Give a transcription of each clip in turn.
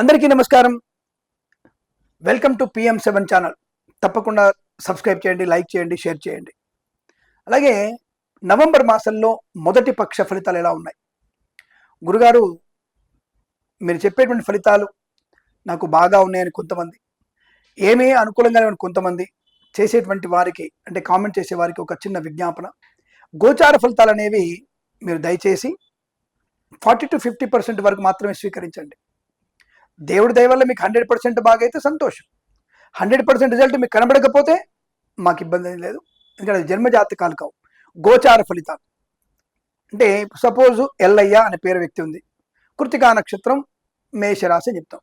అందరికీ నమస్కారం. Welcome to PM seven channel తప్పకుండా సబ్స్క్రైబ్ చేయండి లైక్ చేయండి షేర్ చేయండి. అలాగే నవంబర్ మాసంలో మొదటి పక్ష ఫలితాలు ఎలా ఉన్నాయి? గురుగారు మీరు చెప్పేటువంటి ఫలితాలు నాకు బాగా ఉన్నాయని కొంతమంది ఏమీ అనుకూలంగా కొంతమంది చేసేటువంటి వారికి అంటే కామెంట్ చేసే వారికి ఒక చిన్న విజ్ఞాపన. గోచార ఫలితాలు అనేవి మీరు దయచేసి ఫార్టీ టు ఫిఫ్టీ పర్సెంట్ వరకు మాత్రమే స్వీకరించండి. దేవుడి దయ వల్ల మీకు హండ్రెడ్ పర్సెంట్ బాగా అయితే సంతోషం. హండ్రెడ్ పర్సెంట్ రిజల్ట్ మీకు కనబడకపోతే మాకు ఇబ్బంది ఏం లేదు. ఎందుకంటే అది జన్మజాతకాలు కావు. గోచార ఫలితాలు. అంటే సపోజ్ ఎల్లయ్య అనే పేరు వ్యక్తి ఉంది. కృతికా నక్షత్రం మేషరాశి అని చెప్తాం.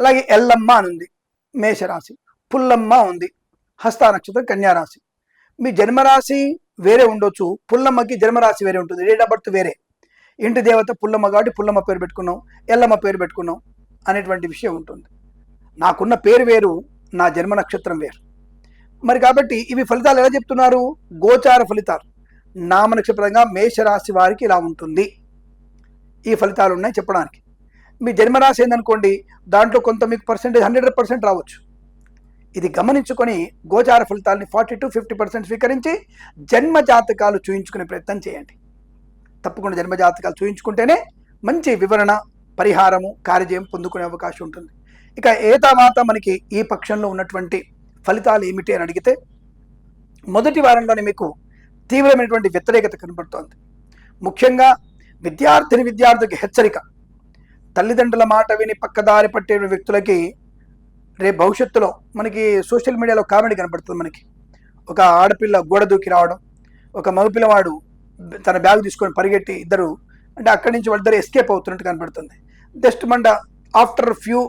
అలాగే ఎల్లమ్మ అని ఉంది. మేషరాశి. పుల్లమ్మ ఉంది. హస్త నక్షత్రం కన్యారాశి. మీ జన్మరాశి వేరే ఉండొచ్చు. పుల్లమ్మకి జన్మరాశి వేరే ఉంటుంది. డేట్ ఆఫ్ బర్త్ వేరే. ఇంటి దేవత పుల్లమ్మ కాబట్టి పుల్లమ్మ పేరు పెట్టుకున్నాం. ఎల్లమ్మ పేరు పెట్టుకున్నాం. అనేటువంటి విషయం ఉంటుంది. నాకున్న పేరు వేరు నా జన్మ నక్షత్రం వేరు. మరి కాబట్టి ఇవి ఫలితాలు ఎలా చెప్తున్నారు? గోచార ఫలితాలు. నామ నక్షత్రంగా మేషరాశి వారికి ఇలా ఉంటుంది. ఈ ఫలితాలు ఉన్నాయి చెప్పడానికి. మీ జన్మరాశి ఏందనుకోండి దాంట్లో కొంత మీకు పర్సెంటేజ్ హండ్రెడ్ పర్సెంట్ రావచ్చు. ఇది గమనించుకొని గోచార ఫలితాలని ఫార్టీ టు ఫిఫ్టీ పర్సెంట్ స్వీకరించి జన్మ జాతకాలు చూయించుకునే ప్రయత్నం చేయండి. తప్పకుండా జన్మ జాతకాలు చూయించుకుంటేనే మంచి వివరణ పరిహారము కార్యజయం పొందుకునే అవకాశం ఉంటుంది. ఇక ఏ మనకి ఈ పక్షంలో ఉన్నటువంటి ఫలితాలు ఏమిటి అని అడిగితే మొదటి వారంలోనే మీకు తీవ్రమైనటువంటి వ్యతిరేకత కనబడుతోంది. ముఖ్యంగా విద్యార్థిని విద్యార్థికి హెచ్చరిక. తల్లిదండ్రుల మాట విని పక్కదారి పట్టే వ్యక్తులకి రేపు భవిష్యత్తులో మనకి సోషల్ మీడియాలో కామెడీ కనబడుతుంది మనకి. ఒక ఆడపిల్ల గోడ దూకి రావడం ఒక మగపిల్లవాడు తన బ్యాగ్ తీసుకొని పరిగెట్టి ఇద్దరు అంటే అక్కడి నుంచి వాళ్ళిద్దరు ఎస్కేప్ అవుతున్నట్టు కనబడుతుంది. జస్ట్ మండ ఆఫ్టర్ ఫ్యూ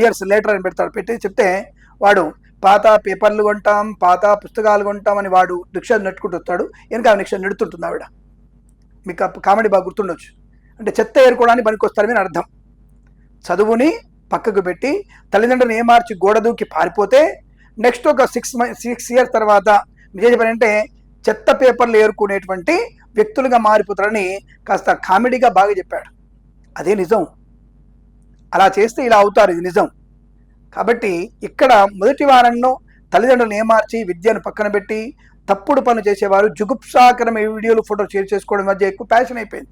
ఇయర్స్ లేటర్ అని పెడతాడు. పెట్టి చెప్తే వాడు పాత పేపర్లు కొంటాం పాత పుస్తకాలు కొంటాం అని వాడు రిక్షా నెట్టుకుంటూ వస్తాడు. వెనక ఆమె రిక్షా నెడుతుంటుంది ఆవిడ. మీకు కామెడీ బాగా గుర్తుండొచ్చు. అంటే చెత్త ఏరుకోవడానికి పనికొస్తారని అర్థం. చదువుని పక్కకు పెట్టి తల్లిదండ్రులను ఏమార్చి గోడ దూకి పారిపోతే నెక్స్ట్ ఒక సిక్స్ సిక్స్ ఇయర్స్ తర్వాత మీరు పని అంటే చెత్త పేపర్లు ఏరుకునేటువంటి వ్యక్తులుగా మారిపోతారని కాస్త కామెడీగా బాగా చెప్పాడు. అదే నిజం. అలా చేస్తే ఇలా అవుతారు ఇది నిజం. కాబట్టి ఇక్కడ మొదటి వారంలో తల్లిదండ్రులను ఏమార్చి విద్యను పక్కన పెట్టి తప్పుడు పనులు చేసేవారు. జుగుప్సాకరమైన వీడియోలు ఫోటో షేర్ చేసుకోవడం మధ్య ఎక్కువ ప్యాషన్ అయిపోయింది.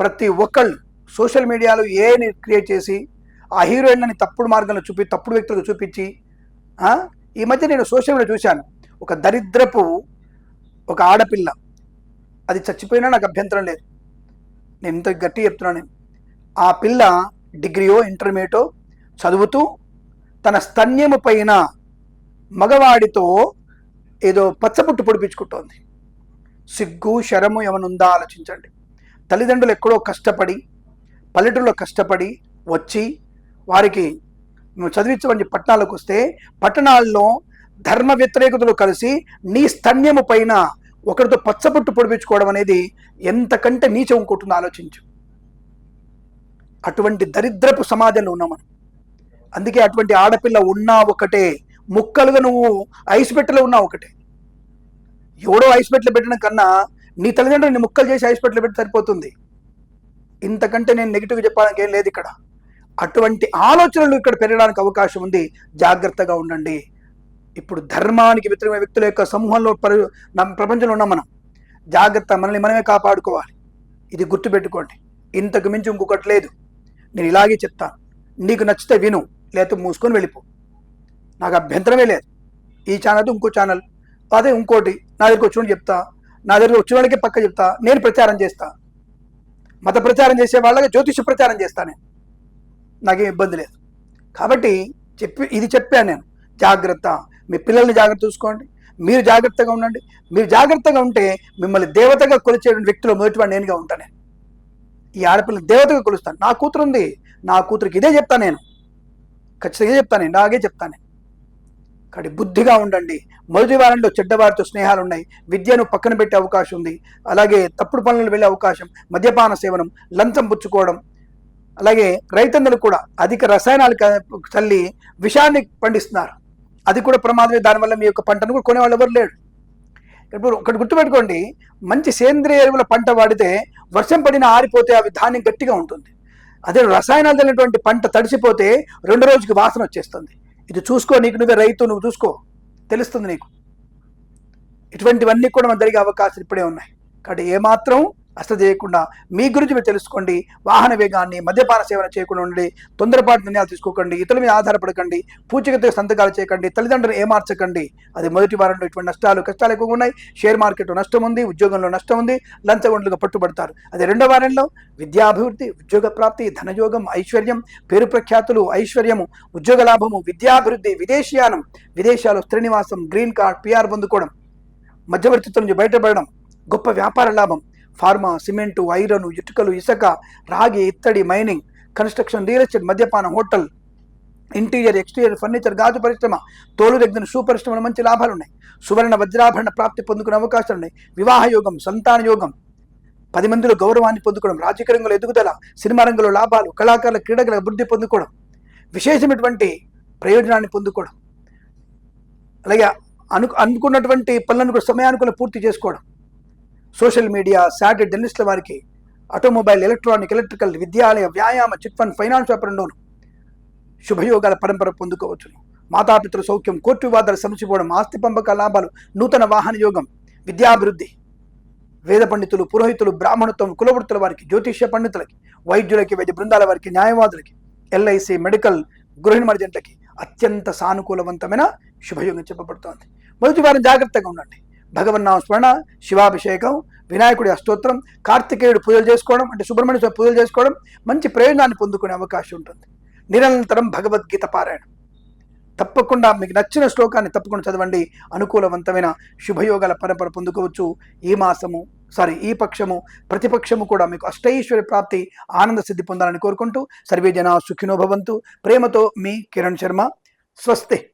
ప్రతి ఒక్కళ్ళు సోషల్ మీడియాలో ఏని క్రియేట్ చేసి ఆ హీరోయిన్లని తప్పుడు మార్గంలో చూపి తప్పుడు వ్యక్తులకు చూపించి ఈ మధ్య నేను సోషల్ మీడియా చూశాను. ఒక దరిద్రపు ఒక ఆడపిల్ల. అది చచ్చిపోయినా నాకు అభ్యంతరం లేదు. నేను ఇంత గట్టి చెప్తున్నాను ఆ పిల్ల డిగ్రీయో ఇంటర్మీడియటో చదువుతూ తన స్తన్యము పైన మగవాడితో ఏదో పచ్చపుట్టు పొడిపించుకుంటోంది. సిగ్గు శరము ఏమనుందా ఆలోచించండి. తల్లిదండ్రులు ఎక్కడో కష్టపడి పల్లెటూరులో కష్టపడి వచ్చి వారికి నువ్వు చదివించమని పట్టణాలకు వస్తే పట్టణాల్లో ధర్మ వ్యతిరేకతలు కలిసి నీ స్తన్యము పైన ఒకరితో పచ్చబొట్టు పొడిపించుకోవడం అనేది ఎంతకంటే నీచం ఇంకోటిందో ఆలోచించు. అటువంటి దరిద్రపు సమాజంలో ఉన్నాం మనం. అందుకే అటువంటి ఆడపిల్ల ఉన్నా ఒకటే ముక్కలుగా నువ్వు ఐస్ పెట్టెలో ఉన్నా ఒకటే. ఎవడో ఐస్ పెట్టెలు పెట్టడం కన్నా నీ తల్లిదండ్రులు నీ ముక్కలు చేసి ఐస్ పెట్టెలు పెట్టి సరిపోతుంది. ఇంతకంటే నేను నెగిటివ్ చెప్పడానికి ఏం లేదు ఇక్కడ. అటువంటి ఆలోచనలు ఇక్కడ పెరగడానికి అవకాశం ఉంది. జాగ్రత్తగా ఉండండి. ఇప్పుడు ధర్మానికి వ్యతిరేక వ్యక్తుల యొక్క సమూహంలో పరి ప్రపంచంలో ఉన్నాం మనం. జాగ్రత్త మనల్ని మనమే కాపాడుకోవాలి. ఇది గుర్తుపెట్టుకోండి. ఇంతకు మించి ఇంకొకటి లేదు. నేను ఇలాగే చెప్తాను. నీకు నచ్చితే విను లేకపోతే మూసుకొని వెళ్ళిపో. నాకు అభ్యంతరమే లేదు. ఈ ఛానల్ ఇంకో ఛానల్. అదే ఇంకోటి నా దగ్గరికి వచ్చిన చెప్తా. నా దగ్గర వచ్చిన వాళ్ళకి పక్క చెప్తా. నేను ప్రచారం చేస్తా. మత ప్రచారం చేసే వాళ్ళకి జ్యోతిష ప్రచారం చేస్తా నేను. నాకేం ఇబ్బంది లేదు. కాబట్టి చెప్పి ఇది చెప్పాను నేను. జాగ్రత్త. మీ పిల్లల్ని జాగ్రత్త చూసుకోండి. మీరు జాగ్రత్తగా ఉండండి. మీరు జాగ్రత్తగా ఉంటే మిమ్మల్ని దేవతగా కొలిచే వ్యక్తులు మొదటివాడు నేనుగా ఉంటాను నేను. ఈ ఆడపిల్ల దేవతగా కొలుస్తాను. నా కూతురు ఉంది. నా కూతురికి ఇదే చెప్తాను నేను. ఖచ్చితంగా చెప్తాను నేను. నాగే చెప్తాను నేను. కాబట్టి బుద్ధిగా ఉండండి. మొదటి వారంలో చెడ్డవారితో స్నేహాలు ఉన్నాయి. విద్యను పక్కన పెట్టే అవకాశం ఉంది. అలాగే తప్పుడు పనులు వెళ్ళే అవకాశం మద్యపాన సేవనం లంచం పుచ్చుకోవడం అలాగే రైతన్నలు కూడా అధిక రసాయనాలు చల్లి విషాన్ని పండిస్తున్నారు. అది కూడా ప్రమాదమే. దానివల్ల మీ యొక్క పంటను కూడా కొనేవాళ్ళు ఎవరు లేడు ఇప్పుడు ఒకటి గుర్తుపెట్టుకోండి. మంచి సేంద్రియ ఎరువుల పంట వాడితే వర్షం పడిన ఆరిపోతే అవి ధాన్యం గట్టిగా ఉంటుంది. అదే రసాయనాలు తినటువంటి పంట తడిసిపోతే రెండు రోజుకి వాసన వచ్చేస్తుంది. ఇది చూసుకో నీకు నువ్వే రైతు నువ్వు చూసుకో. తెలుస్తుంది నీకు. ఇటువంటివన్నీ కూడా మన జరిగే అవకాశాలు ఇప్పుడే ఉన్నాయి. కాబట్టి ఏమాత్రం అశ్రద్ధ చేయకుండా మీ గురించి మీరు తెలుసుకోండి. వాహన వేగాన్ని మద్యపాన సేవన చేయకుండా ఉండండి. తొందరపాటు నిర్ణయాలు తీసుకోకండి. ఇతరుల మీద ఆధారపడకండి. పూచికతో సంతకాలు చేయకండి. తల్లిదండ్రులు ఏమార్చకండి. అది మొదటి వారంలో ఇటువంటి నష్టాలు కష్టాలు ఎక్కువగా ఉన్నాయి. షేర్ మార్కెట్లో నష్టం ఉంది ఉద్యోగంలో నష్టం ఉంది లంచగొండలుగా పట్టుబడతారు. అదే రెండో వారంలో విద్యాభివృద్ధి ఉద్యోగ ప్రాప్తి ధనయోగం ఐశ్వర్యం పేరు ప్రఖ్యాతులు ఐశ్వర్యము ఉద్యోగ లాభము విద్యాభివృద్ధి విదేశీయానం విదేశాలు శ్రీనివాసం గ్రీన్ కార్డ్ పిఆర్ పొందుకోవడం మధ్యవర్తిత్వం నుంచి బయటపడడం గొప్ప వ్యాపార లాభం ఫార్మా సిమెంటు ఐరన్ ఇటుకలు ఇసుక రాగి ఇత్తడి మైనింగ్ కన్స్ట్రక్షన్ రియల్ ఎస్టేట్ మద్యపానం హోటల్ ఇంటీరియర్ ఎక్స్టీరియర్ ఫర్నిచర్ గాజు పరిశ్రమ తోలు దగ్గర షూ పరిశ్రమలు మంచి లాభాలు ఉన్నాయి సువర్ణ వజ్రాభరణ ప్రాప్తి పొందుకునే అవకాశాలు ఉన్నాయి వివాహ యోగం సంతాన యోగం పది మందిలో గౌరవాన్ని పొందుకోవడం రాజకీయ రంగంలో ఎదుగుదల సినిమా రంగంలో లాభాలు కళాకారుల క్రీడల అభివృద్ధి పొందుకోవడం విశేషమైనటువంటి ప్రయోజనాన్ని పొందుకోవడం అలాగే అను అనుకున్నటువంటి పనులను కూడా సమయానుకూల పూర్తి చేసుకోవడం సోషల్ మీడియా శాటిలైట్ జర్నలిస్టుల వారికి ఆటోమొబైల్ ఎలక్ట్రానిక్ ఎలక్ట్రికల్ విద్యాలయ వ్యాయామ చిట్ ఫండ్ ఫైనాన్స్ వ్యాపారంలోను శుభయోగాల పరంపర పొందుకోవచ్చును మాతాపితృ సౌఖ్యం కోర్టు వివాదాలు సమసిపోవడం ఆస్తి పంపక లాభాలు నూతన వాహన యోగం విద్యాభివృద్ధి వేద పండితులు పురోహితులు బ్రాహ్మణత్వం కులవృత్తుల వారికి జ్యోతిష్య పండితులకి వైద్యులకి వైద్య బృందాల వారికి న్యాయవాదులకి ఎల్ఐసి మెడికల్ గృహిణి మర్జెంట్లకి అత్యంత సానుకూలవంతమైన శుభయోగం చెప్పబడుతోంది. మొదటి వారం జాగ్రత్తగా ఉండండి. భగవన్నామ స్మరణ శివాభిషేకం వినాయకుడి అష్టోత్తరం కార్తికేయుడు పూజలు చేసుకోవడం అంటే సుబ్రహ్మణ్య స్వామి పూజలు చేసుకోవడం మంచి ప్రయోజనాన్ని పొందుకునే అవకాశం ఉంటుంది. నిరంతరం భగవద్గీత పారాయణం. తప్పకుండా మీకు నచ్చిన శ్లోకాన్ని తప్పకుండా చదవండి. అనుకూలవంతమైన శుభయోగాల పరంపర పొందుకోవచ్చు. ఈ మాసము సారీ ఈ పక్షము ప్రతిపక్షము కూడా మీకు అష్టైశ్వర్య ప్రాప్తి ఆనంద సిద్ధి పొందాలని కోరుకుంటూ సర్వే జన సుఖినో భవంతు. ప్రేమతో మీ కిరణ్ శర్మ. స్వస్తి.